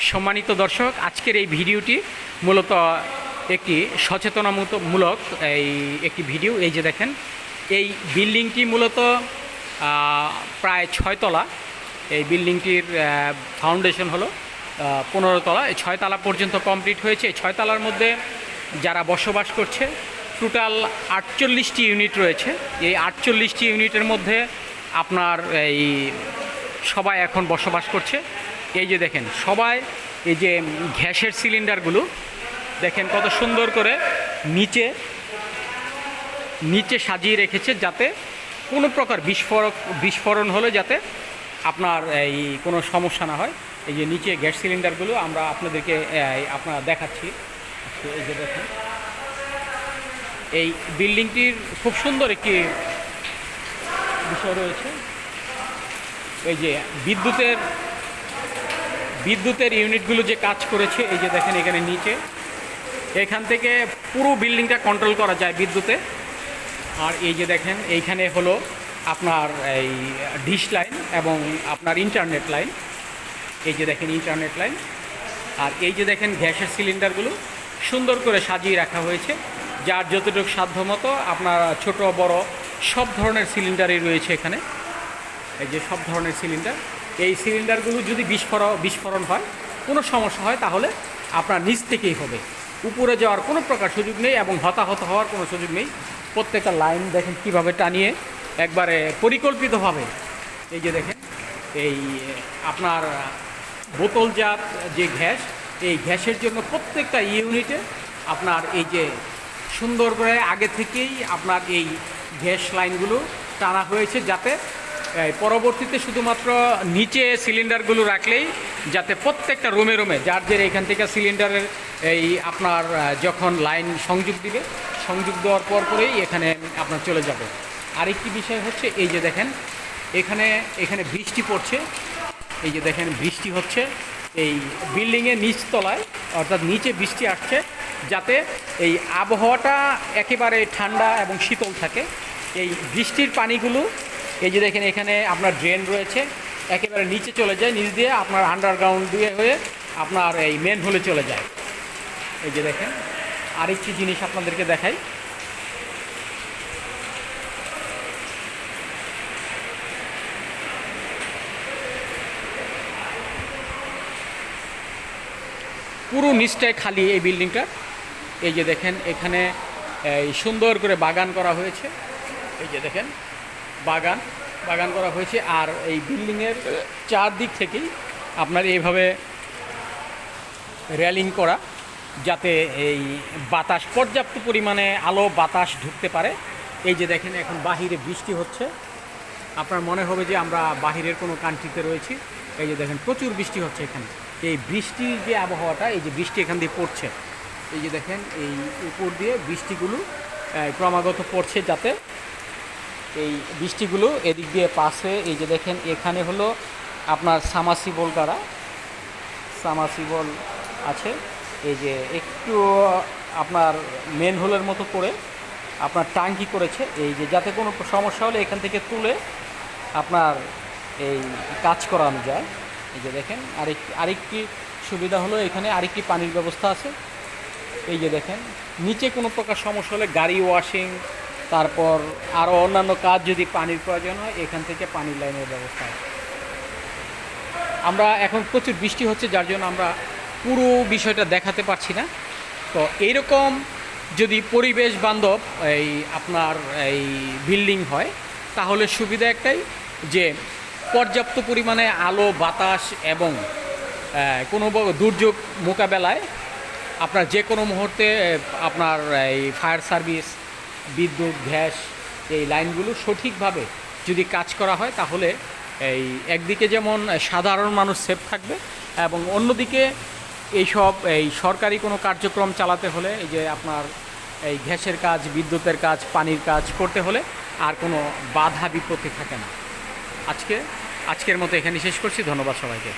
সম্মানিত দর্শক, আজকের এই ভিডিওটি মূলত একটি সচেতনামূলক এই একটি ভিডিও। এই যে দেখেন, এই বিল্ডিংটি মূলত প্রায় ছয়তলা এই বিল্ডিংটির ফাউন্ডেশন হলো পনেরো তলা। এই ছয়তলা পর্যন্ত কমপ্লিট হয়েছে। ছয়তলার মধ্যে যারা বসবাস করছে, টোটাল আটচল্লিশটি ইউনিট রয়েছে। এই আটচল্লিশটি ইউনিটের মধ্যে আপনার এই সবাই এখন বসবাস করছে। এই যে দেখেন, সবাই এই যে গ্যাসের সিলিন্ডারগুলো, দেখেন কত সুন্দর করে নিচে নিচে সাজিয়ে রেখেছে যাতে কোনো প্রকার বিস্ফোরক, বিস্ফোরণ হলে যাতে আপনার এই কোনো সমস্যা না হয়। এই যে নিচে গ্যাস সিলিন্ডারগুলো আমরা আপনাদেরকে আপনার দেখাচ্ছি। এই যে দেখেন, এই বিল্ডিংটির খুব সুন্দর একটি বিষয় রয়েছে। এই যে বিদ্যুতের বিদ্যুতের ইউনিটগুলো যে কাজ করেছে, এই যে দেখেন এখানে নিচে, এখান থেকে পুরো বিল্ডিংটা কন্ট্রোল করা যায় বিদ্যুতে। আর এই যে দেখেন, এইখানে হলো আপনার এই ডিশ লাইন এবং আপনার ইন্টারনেট লাইন এই যে দেখেন ইন্টারনেট লাইন আর এই যে দেখেন গ্যাসের সিলিন্ডারগুলো সুন্দর করে সাজিয়ে রাখা হয়েছে। যার যতটুকু সাধ্য মতো আপনার ছোট, বড় সব ধরনের সিলিন্ডারই রয়েছে এখানে। এই যে সব ধরনের সিলিন্ডার এই সিলিন্ডারগুলো যদি বিস্ফোরণ বিস্ফোরণ হয়, কোনো সমস্যা হয়, তাহলে আপনার নিচ থেকেই হবে। উপরে যাওয়ার কোনো প্রকার সুযোগ নেই এবং হতাহত হওয়ার কোনো সুযোগ নেই। প্রত্যেকটা লাইন দেখেন কীভাবে টানিয়ে একবারে পরিকল্পিতভাবে এই যে দেখেন, এই, আপনার বোতলজাত যে গ্যাস, এই গ্যাসের জন্য প্রত্যেকটা ইউনিটে আপনার এই যে সুন্দর করে আগে থেকেই আপনার এই গ্যাস লাইনগুলো টানা হয়েছে যাতে পরবর্তীতে শুধুমাত্র নিচে সিলিন্ডারগুলো রাখলেই যাতে প্রত্যেকটা রুমে রুমে যার যে এখান থেকে সিলিন্ডারের এই আপনার যখন লাইন সংযোগ দিবে, সংযোগ দেওয়ার পর পরেই এখানে আপনার চলে যাবে। আরেকটি বিষয় হচ্ছে এই যে দেখেন, এখানে এখানে বৃষ্টি পড়ছে। এই যে দেখেন, বৃষ্টি হচ্ছে। এই বিল্ডিংয়ের নিচতলায়, অর্থাৎ নিচে বৃষ্টি আসছে, যাতে এই আবহাওয়াটা একেবারে ঠান্ডা এবং শীতল থাকে। এই বৃষ্টির পানিগুলো এই যে দেখেন, এখানে আপনার ড্রেন রয়েছে। একেবারে নিচে চলে যায়, নিচ দিয়ে আপনার আন্ডারগ্রাউন্ড দিয়ে হয়ে আপনার এই মেন হলে চলে যায়। এই যে দেখেন, আরেকটি জিনিস আপনাদেরকে দেখাই। পুরো নিচটায় খালি এই বিল্ডিংটা এই যে দেখেন, এখানে এই সুন্দর করে বাগান করা হয়েছে। এই যে দেখেন বাগান বাগান করা হয়েছে। আর এই বিল্ডিংয়ের চারদিক থেকেই আপনার এইভাবে রেলিং করা, যাতে এই বাতাস, পর্যাপ্ত পরিমাণে আলো, বাতাস ঢুকতে পারে। এই যে দেখেন, এখন বাহিরে বৃষ্টি হচ্ছে। আপনার মনে হবে যে আমরা বাহিরের কোনো কান্ট্রিতে রয়েছি। এই যে দেখেন, প্রচুর বৃষ্টি হচ্ছে এখানে। এই বৃষ্টির যে আবহাওয়াটা, এই যে বৃষ্টি এখান দিয়ে পড়ছে। এই যে দেখেন, এই উপর দিয়ে বৃষ্টিগুলো ক্রমাগত পড়ছে যাতে এই বৃষ্টিগুলো এদিক দিয়ে পাশে, এই যে দেখেন, এখানে হলো আপনার সামাসিবল দ্বারা সামাসিবল আছে। এই যে একটু আপনার মেন হোলের মতো করে আপনার টাঙ্কি করেছে। এই যে যাতে কোনো সমস্যা হলে এখান থেকে তুলে আপনার এই কাজ করানো যায়। এই যে দেখেন, আরেক, আরেকটি সুবিধা হলো এখানে আরেকটি পানির ব্যবস্থা আছে। এই যে দেখেন, নিচে কোনো প্রকার সমস্যা হলে গাড়ি ওয়াশিং তারপর আরও অন্যান্য কাজ যদি পানির প্রয়োজন হয়, এখান থেকে পানির লাইনের ব্যবস্থা আমরা এখন প্রচুর বৃষ্টি হচ্ছে, যার জন্য আমরা পুরো বিষয়টা দেখাতে পারছি না। তো এইরকম যদি পরিবেশ বান্ধব এই আপনার এই বিল্ডিং হয়, তাহলে সুবিধা একটাই যে পর্যাপ্ত পরিমাণে আলো, বাতাস এবং কোনো দুর্যোগ মোকাবেলায় আপনার যে কোনো মুহূর্তে আপনার এই ফায়ার সার্ভিস বিদ্যুৎ, গ্যাস, এই লাইনগুলো সঠিকভাবে যদি কাজ করা হয় তাহলে এই একদিকে যেমন সাধারণ মানুষ সেফ থাকবে এবং অন্যদিকে এইসব, এই সরকারি কোনো কার্যক্রম চালাতে হলে এই যে আপনার এই গ্যাসের কাজ, বিদ্যুতের কাজ, পানির কাজ করতে হলে আর কোনো বাধা বিপত্তি থাকে না। আজকে, আজকের মতো এখানে শেষ করছি। ধন্যবাদ সবাইকে।